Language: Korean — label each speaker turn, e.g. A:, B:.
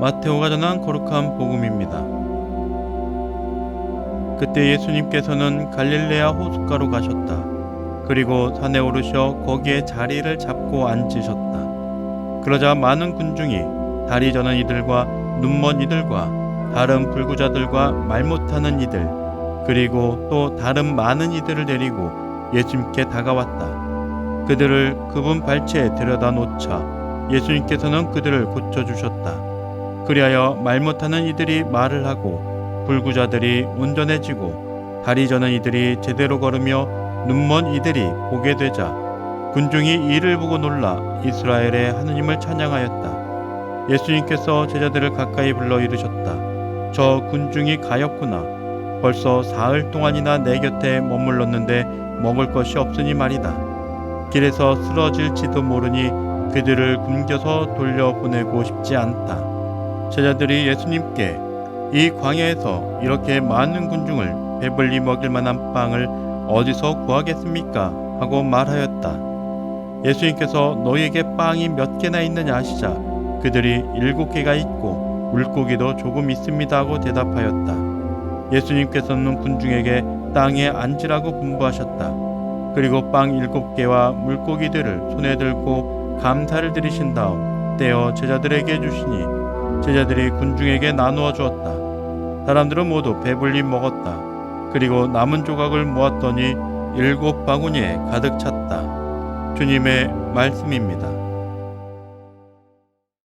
A: 마테오가 전한 거룩한 복음입니다. 그때 예수님께서는 갈릴레아 호숫가로 가셨다. 그리고 산에 오르셔 거기에 자리를 잡고 앉으셨다. 그러자 많은 군중이 다리 저는 이들과 눈먼 이들과 다른 불구자들과 말 못하는 이들 그리고 또 다른 많은 이들을 데리고 예수님께 다가왔다. 그들을 그분 발치에 데려다 놓자 예수님께서는 그들을 고쳐 주셨다. 그리하여 말 못하는 이들이 말을 하고 불구자들이 온전해지고 다리 저는 이들이 제대로 걸으며 눈먼 이들이 보게 되자 군중이 이를 보고 놀라 이스라엘의 하느님을 찬양하였다. 예수님께서 제자들을 가까이 불러 이르셨다. 저 군중이 가엾구나. 벌써 사흘 동안이나 내 곁에 머물렀는데 먹을 것이 없으니 말이다. 길에서 쓰러질지도 모르니 그들을 굶겨서 돌려보내고 싶지 않다. 제자들이 예수님께 이 광야에서 이렇게 많은 군중을 배불리 먹일 만한 빵을 어디서 구하겠습니까? 하고 말하였다. 예수님께서 너희에게 빵이 몇 개나 있느냐 하시자 그들이 일곱 개가 있고 물고기도 조금 있습니다 하고 대답하였다. 예수님께서는 군중에게 땅에 앉으라고 분부하셨다. 그리고 빵 일곱 개와 물고기들을 손에 들고 감사를 드리신 다음 떼어 제자들에게 주시니 제자들이 군중에게 나누어 주었다. 사람들은 모두 배불리 먹었다. 그리고 남은 조각을 모았더니 일곱 바구니에 가득 찼다. 주님의 말씀입니다.